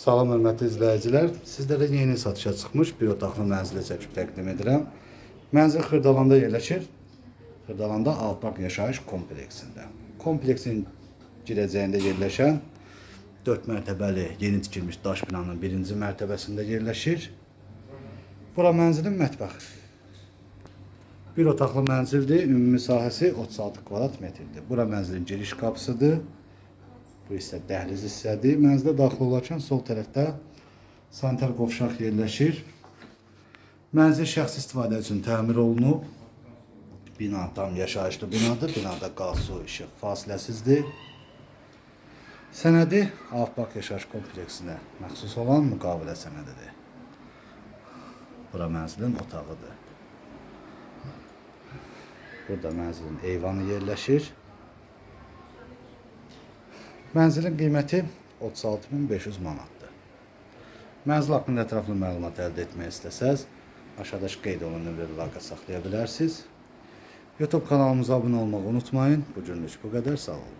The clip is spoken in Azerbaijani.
Salam hörmətli izləyicilər. Sizlərə yeni satışa çıxmış bir otaqlı mənzili çəkib təqdim edirəm. Mənzil Xırdalanda yerləşir. Xırdalanda Alpaq yaşayış kompleksində. Kompleksin girəcəyində yerləşən 4 mərtəbəli yeni tikilmiş daş binanın birinci mərtəbəsində yerləşir. Bura mənzilin mətbəxi. Bir otaqlı mənzildir. Ümumi sahəsi 36 kvadrat metrdir. Bura mənzilin giriş qapısıdır. Bu isə dəhliz hissədir. Mənzilə daxil olarkən sol tərəfdə sanitar qovşaq yerləşir. Mənzil şəxsi istifadə üçün təmir olunub. Bina tam yaşayışlı binadır. Binada qaz, su, işıq fasiləsizdir. Sənədi Avbaq yaşayış kompleksinə məxsus olan müqavilə sənədidir. Bura mənzilin otağıdır. Burada mənzilin eyvanı yerləşir. Mənzilin qiyməti 36500 manatdır. Mənzil haqqında ətraflı məlumat əldə etmək istəsəz, aşağıdakı qeyd olunan nömrəli əlaqə saxlaya bilərsiniz. YouTube kanalımıza abunə olmağı unutmayın. Bu günlük bu qədər. Sağ olun.